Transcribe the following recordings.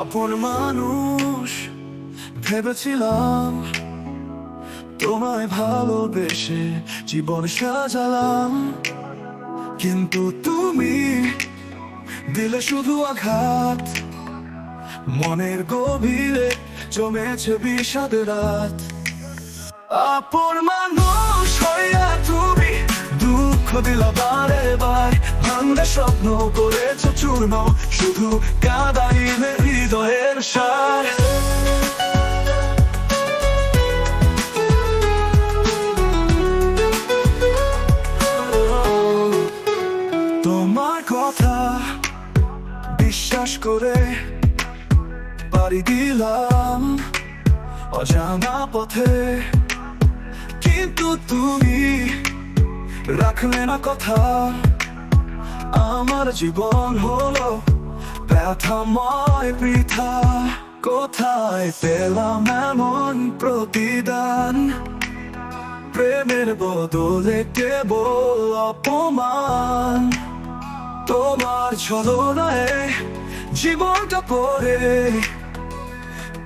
আপন মানুষ ভেবেছিলাম তোমায় ভালোবেসে জীবন সাজালাম। কিন্তু তুমি দিলে শুধু আঘাত, মনের গভীরে জমেছে বিষাদ রাত। আপন মানুষ হইয়া তুমি দুঃখ দিল বারে বার ভাঙলে স্বপ্ন করেছ চূর্ণ, শুধু কাদাইলে হৃদয়ের সার। তোমার কথা বিশ্বাস করে বাড়ি দিলাম। অজানা পথে কিন্তু তুমি রাখলে না কথা। আমার জীবন হলো ব্যথাময় বৃথা কোথায় পেলাম এমন প্রতিদান? প্রেমের বদলে কেবল অপমান। তোমার ছলনায় জীবনটা পড়ে।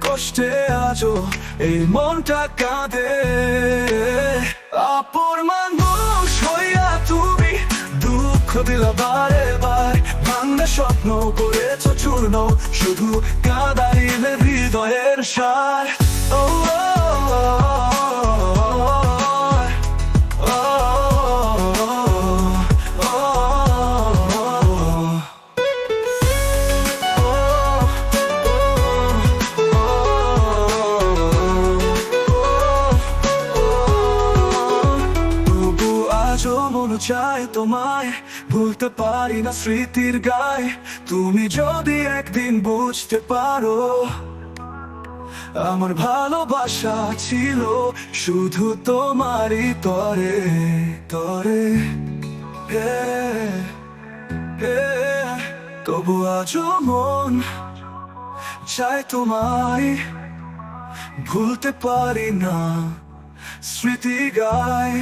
কষ্টে আজও এই মনটা কাঁদে। আপন মানুষ হইয়া তুমি দুঃখ দিলা বারে বার, ভাঙলে স্বপ্ন করেছ চূর্ণ শুধু কাদাইলে হৃদয়ের সার। মনে চায় তোমায়, ভুলতে পারি না স্মৃতির গায়ে। তুমি যদি একদিন বুঝতে পারো, আমার ভালোবাসা ছিল শুধু তোমারই তরে তরে। তবু আজও মন চাই তোমায়, ভুলতে পারি না স্মৃতি গায়।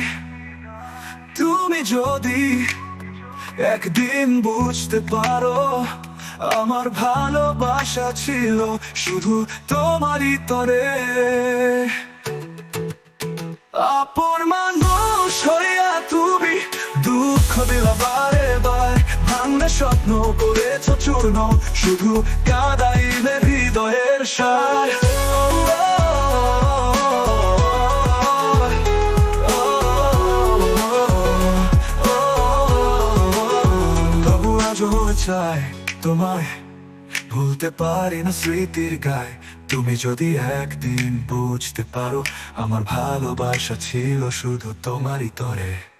তুমি যদি একদিন বুঝতে পারো, আমার ভালোবাসা ছিল শুধু তোমারই তরে। আপন মানুষ হইয়া তুমি দুঃখ দিলা বারে বার, ভাঙলে স্বপ্ন করেছ চূর্ণ, শুধু কাদাইলে হৃদয়ের সার। চাই তোমায়। ভুলতে পারি না স্মৃতির গায়ে। তুমি যদি একদিন বুঝতে পারো, আমার ভালোবাসা ছিল শুধু তোমারই তরে।